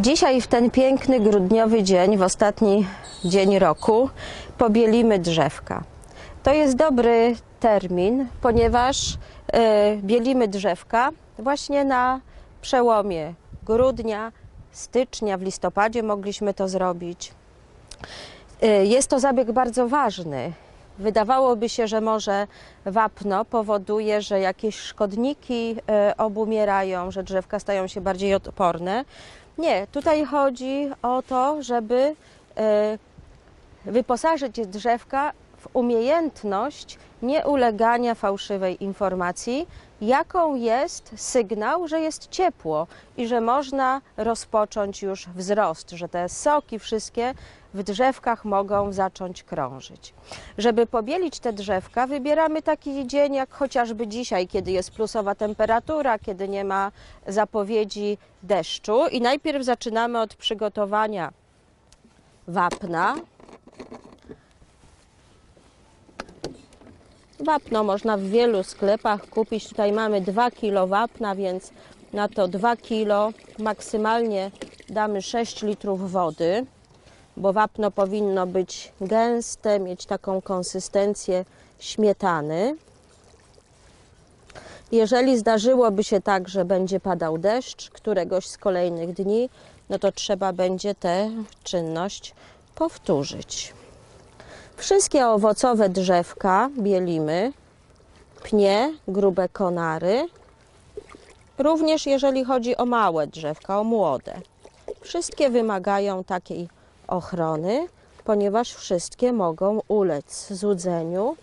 Dzisiaj, w ten piękny grudniowy dzień, w ostatni dzień roku, pobielimy drzewka. To jest dobry termin, ponieważ e, bielimy drzewka właśnie na przełomie grudnia, stycznia, w listopadzie mogliśmy to zrobić. E, Jest to zabieg bardzo ważny. Wydawałoby się, że może wapno powoduje, że jakieś szkodniki e, obumierają, że drzewka stają się bardziej odporne. Nie, tutaj chodzi o to, żeby e, wyposażyć drzewka w umiejętność nieulegania fałszywej informacji, jaką jest sygnał, że jest ciepło i że można rozpocząć już wzrost, że te soki wszystkie w drzewkach mogą zacząć krążyć. Żeby pobielić te drzewka, wybieramy taki dzień jak chociażby dzisiaj, kiedy jest plusowa temperatura, kiedy nie ma zapowiedzi deszczu i najpierw zaczynamy od przygotowania wapna. Wapno można w wielu sklepach kupić. Tutaj mamy 2 kg wapna, więc na to 2 kg maksymalnie damy 6 litrów wody, bo wapno powinno być gęste, mieć taką konsystencję śmietany. Jeżeli zdarzyłoby się tak, że będzie padał deszcz któregoś z kolejnych dni, no to trzeba będzie tę czynność powtórzyć. Wszystkie owocowe drzewka bielimy, pnie, grube konary, również jeżeli chodzi o małe drzewka, o młode. Wszystkie wymagają takiej ochrony, ponieważ wszystkie mogą ulec złudzeniu,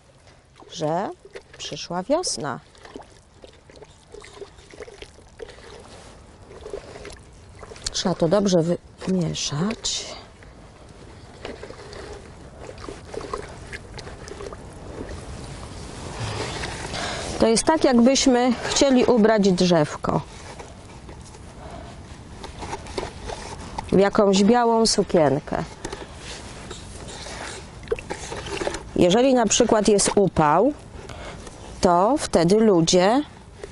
że przyszła wiosna. Trzeba to dobrze wymieszać. To jest tak, jakbyśmy chcieli ubrać drzewko w jakąś białą sukienkę. Jeżeli na przykład jest upał, to wtedy ludzie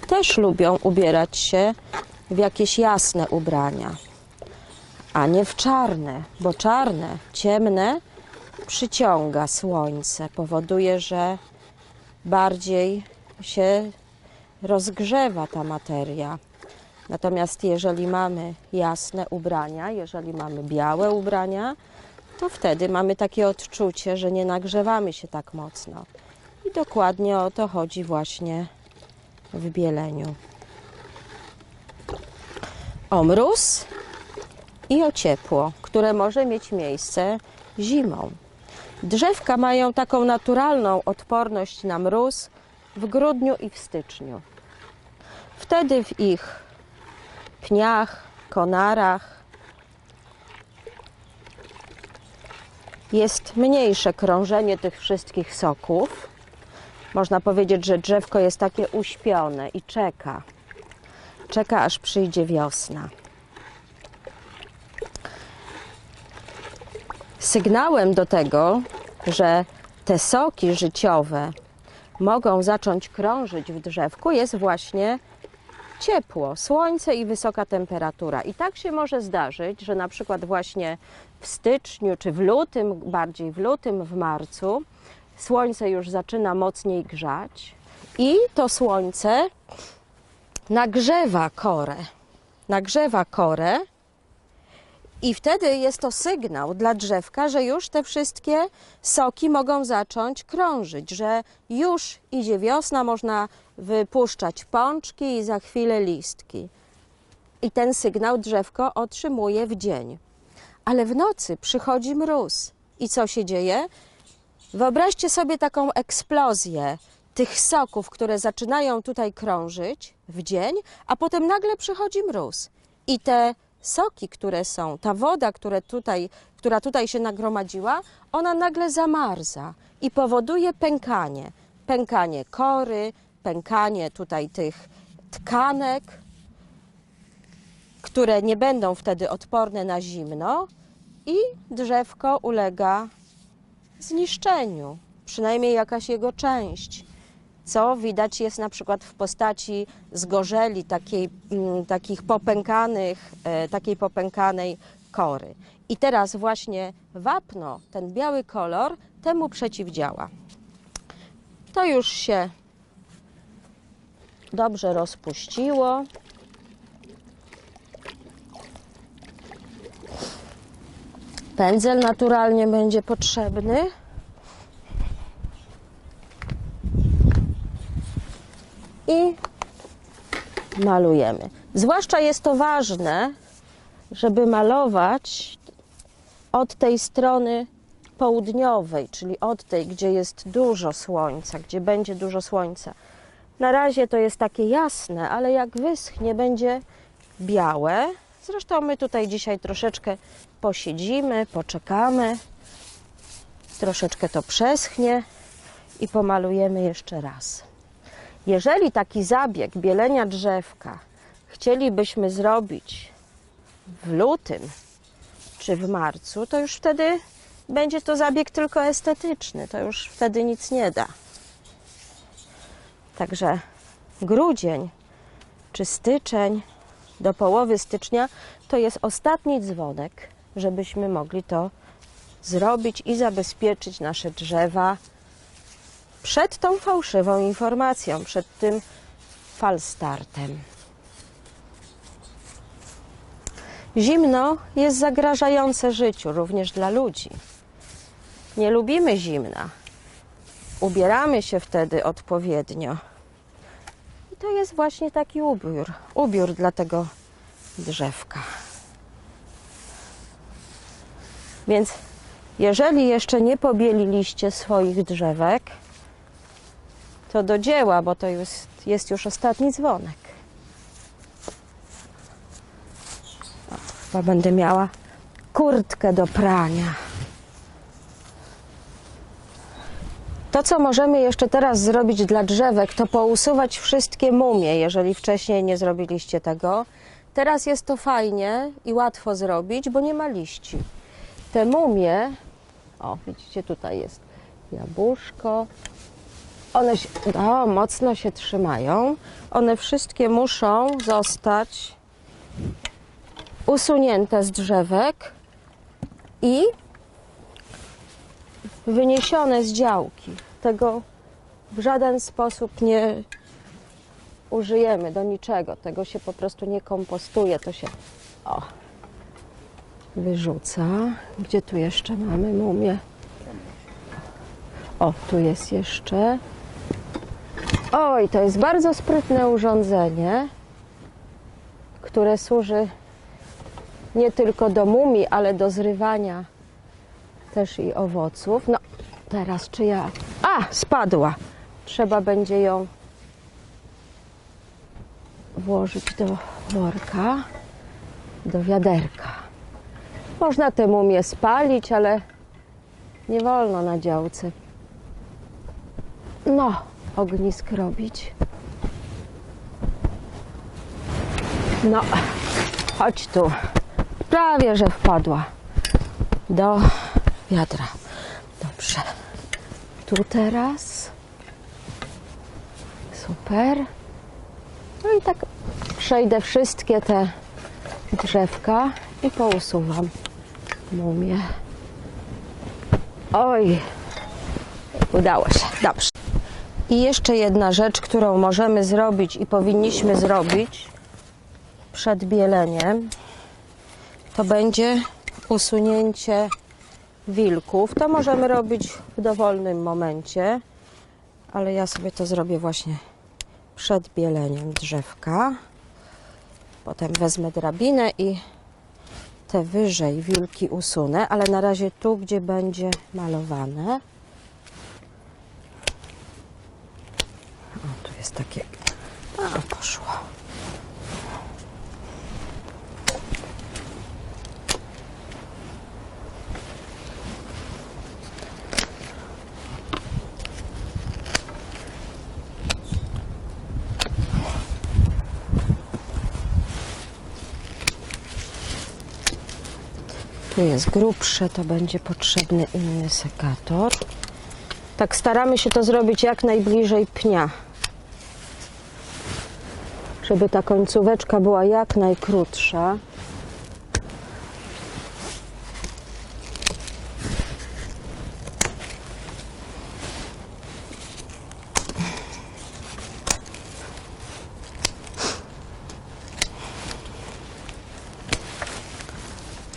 też lubią ubierać się w jakieś jasne ubrania, a nie w czarne, bo czarne, ciemne przyciąga słońce, powoduje, że bardziej się rozgrzewa ta materia. Natomiast jeżeli mamy jasne ubrania, jeżeli mamy białe ubrania, to wtedy mamy takie odczucie, że nie nagrzewamy się tak mocno. I dokładnie o to chodzi właśnie w bieleniu. O mróz i o ciepło, które może mieć miejsce zimą. Drzewka mają taką naturalną odporność na mróz w grudniu i w styczniu. Wtedy w ich pniach, konarach jest mniejsze krążenie tych wszystkich soków. Można powiedzieć, że drzewko jest takie uśpione i czeka. Czeka aż przyjdzie wiosna. Sygnałem do tego, że te soki życiowe mogą zacząć krążyć w drzewku, jest właśnie ciepło, słońce i wysoka temperatura. I tak się może zdarzyć, że na przykład właśnie w styczniu czy w lutym, bardziej w lutym, w marcu, słońce już zaczyna mocniej grzać i to słońce nagrzewa korę. Nagrzewa korę i wtedy jest to sygnał dla drzewka, że już te wszystkie soki mogą zacząć krążyć, że już idzie wiosna, można wypuszczać pączki i za chwilę listki. I ten sygnał drzewko otrzymuje w dzień. Ale w nocy przychodzi mróz. I co się dzieje? Wyobraźcie sobie taką eksplozję tych soków, które zaczynają tutaj krążyć w dzień, a potem nagle przychodzi mróz. I te soki, które są, ta woda, które tutaj, która tutaj się nagromadziła, ona nagle zamarza i powoduje pękanie. Pękanie kory, pękanie tutaj tych tkanek, które nie będą wtedy odporne na zimno i drzewko ulega zniszczeniu, przynajmniej jakaś jego część. co widać jest na przykład w postaci zgorzeli, takiej, mm, takich popękanych, e, takiej popękanej kory. I teraz właśnie wapno, ten biały kolor, temu przeciwdziała. To już się dobrze rozpuściło. Pędzel naturalnie będzie potrzebny. I malujemy. Zwłaszcza jest to ważne, żeby malować od tej strony południowej, czyli od tej, gdzie jest dużo słońca, gdzie będzie dużo słońca. Na razie to jest takie jasne, ale jak wyschnie, będzie białe. Zresztą my tutaj dzisiaj troszeczkę posiedzimy, poczekamy. Troszeczkę to przeschnie i pomalujemy jeszcze raz. Jeżeli taki zabieg bielenia drzewka chcielibyśmy zrobić w lutym czy w marcu, to już wtedy będzie to zabieg tylko estetyczny. To już wtedy nic nie da. Także grudzień czy styczeń do połowy stycznia to jest ostatni dzwonek, żebyśmy mogli to zrobić i zabezpieczyć nasze drzewa przed tą fałszywą informacją, przed tym falstartem. Zimno jest zagrażające życiu, również dla ludzi. Nie lubimy zimna. Ubieramy się wtedy odpowiednio. I to jest właśnie taki ubiór, ubiór dla tego drzewka. Więc jeżeli jeszcze nie pobieliliście swoich drzewek, to do dzieła, bo to jest, jest już ostatni dzwonek. O, chyba będę miała kurtkę do prania. To, co możemy jeszcze teraz zrobić dla drzewek, to pousuwać wszystkie mumie, jeżeli wcześniej nie zrobiliście tego. Teraz jest to fajnie i łatwo zrobić, bo nie ma liści. Te mumie, o widzicie, tutaj jest jabłuszko, one się, o, mocno się trzymają. One wszystkie muszą zostać usunięte z drzewek i wyniesione z działki. Tego w żaden sposób nie użyjemy do niczego. Tego się po prostu nie kompostuje. To się o, wyrzuca. Gdzie tu jeszcze mamy mumię? O, tu jest jeszcze. Oj, to jest bardzo sprytne urządzenie, które służy nie tylko do mumii, ale do zrywania też i owoców. No, teraz czy ja. A, spadła. Trzeba będzie ją włożyć do worka, do wiaderka. Można tę mumię spalić, ale nie wolno na działce. No, ognisk robić. No, chodź tu. Prawie, że wpadła do wiadra. Tu teraz. Super. No i tak przejdę wszystkie te drzewka i pousuwam mumię. Oj, udało się. Dobrze. I jeszcze jedna rzecz, którą możemy zrobić i powinniśmy zrobić przed bieleniem, to będzie usunięcie wilków. To możemy robić w dowolnym momencie, ale ja sobie to zrobię właśnie przed bieleniem drzewka. Potem wezmę drabinę i te wyżej wilki usunę, ale na razie tu, gdzie będzie malowane. O, tu jest takie. A, poszło. Tu jest grubsze, to będzie potrzebny inny sekator. Tak staramy się to zrobić jak najbliżej pnia. Żeby ta końcóweczka była jak najkrótsza.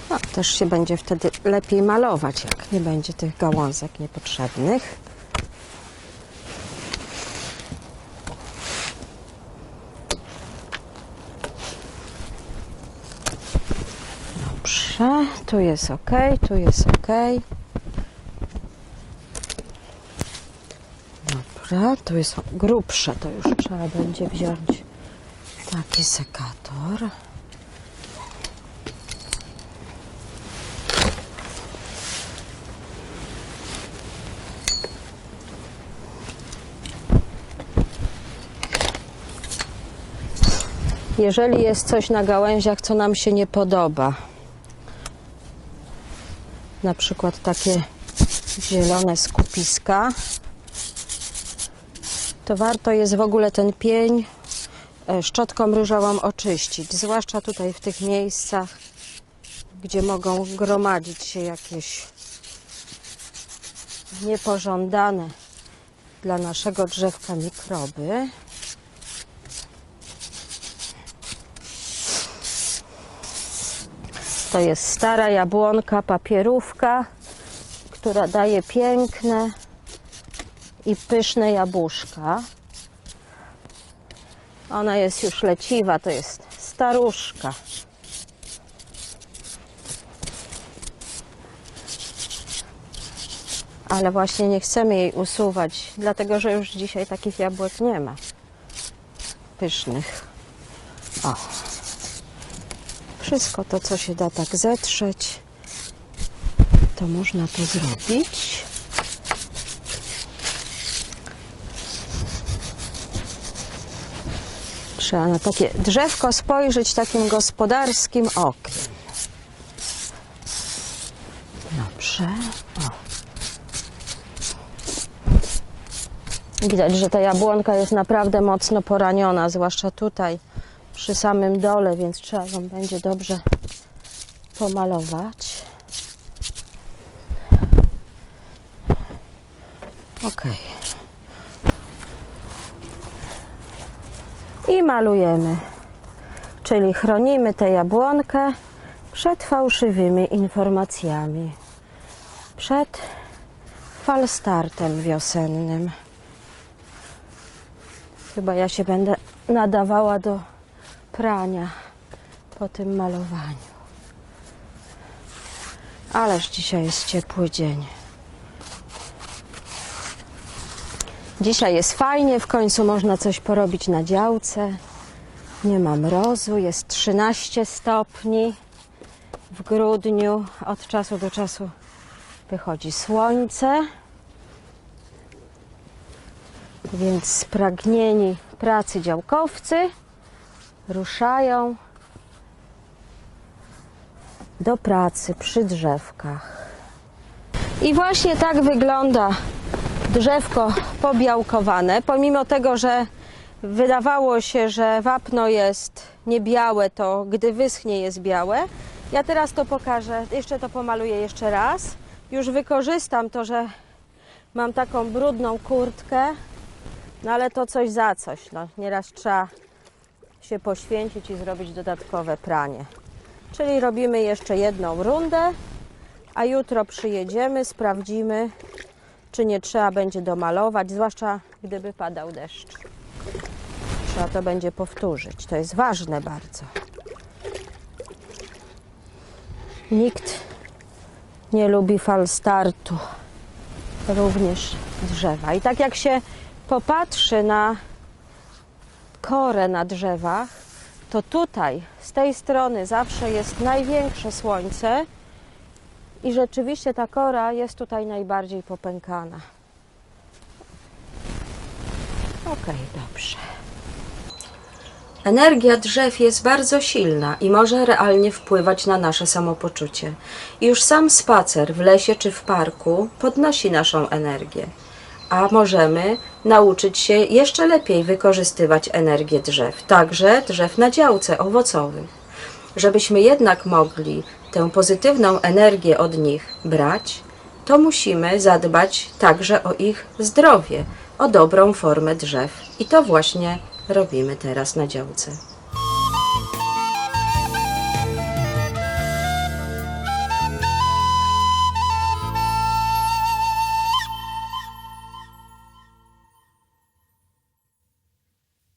No, też się będzie wtedy lepiej malować, jak nie będzie tych gałązek niepotrzebnych. Dobrze, tu jest ok, tu jest ok. Dobra, tu jest grubsze, to już trzeba będzie wziąć taki sekator. Jeżeli jest coś na gałęziach, co nam się nie podoba, na przykład takie zielone skupiska, to warto jest w ogóle ten pień e, szczotką ryżową oczyścić, zwłaszcza tutaj w tych miejscach, gdzie mogą gromadzić się jakieś niepożądane dla naszego drzewka mikroby. To jest stara jabłonka, papierówka, która daje piękne i pyszne jabłuszka. Ona jest już leciwa, to jest staruszka. Ale właśnie nie chcemy jej usuwać, dlatego że już dzisiaj takich jabłek nie ma. Pysznych. O. Wszystko to, co się da tak zetrzeć, to można to zrobić. Trzeba na takie drzewko spojrzeć takim gospodarskim okiem. Dobrze. O. Widać, że ta jabłonka jest naprawdę mocno poraniona, zwłaszcza tutaj przy samym dole, więc trzeba ją będzie dobrze pomalować. Ok. I malujemy. Czyli chronimy tę jabłonkę przed fałszywymi informacjami. Przed falstartem wiosennym. Chyba ja się będę nadawała do prania po tym malowaniu. Ależ dzisiaj jest ciepły dzień. Dzisiaj jest fajnie, w końcu można coś porobić na działce. Nie ma mrozu, jest 13 stopni. W grudniu od czasu do czasu wychodzi słońce. Więc spragnieni pracy działkowcy ruszają do pracy przy drzewkach. I właśnie tak wygląda drzewko pobiałkowane. Pomimo tego, że wydawało się, że wapno jest nie białe, to gdy wyschnie jest białe. Ja teraz to pokażę, jeszcze to pomaluję jeszcze raz. Już wykorzystam to, że mam taką brudną kurtkę, no ale to coś za coś. No, nieraz trzeba się poświęcić i zrobić dodatkowe pranie. Czyli robimy jeszcze jedną rundę, a jutro przyjedziemy, sprawdzimy, czy nie trzeba będzie domalować, zwłaszcza gdyby padał deszcz. Trzeba to będzie powtórzyć. To jest ważne bardzo. Nikt nie lubi fal startu, również drzewa. I tak jak się popatrzy na korę na drzewach, to tutaj, z tej strony zawsze jest największe słońce i rzeczywiście ta kora jest tutaj najbardziej popękana. Ok, dobrze. Energia drzew jest bardzo silna i może realnie wpływać na nasze samopoczucie. Już sam spacer w lesie czy w parku podnosi naszą energię. A możemy nauczyć się jeszcze lepiej wykorzystywać energię drzew, także drzew na działce owocowych. Żebyśmy jednak mogli tę pozytywną energię od nich brać, to musimy zadbać także o ich zdrowie, o dobrą formę drzew. I to właśnie robimy teraz na działce.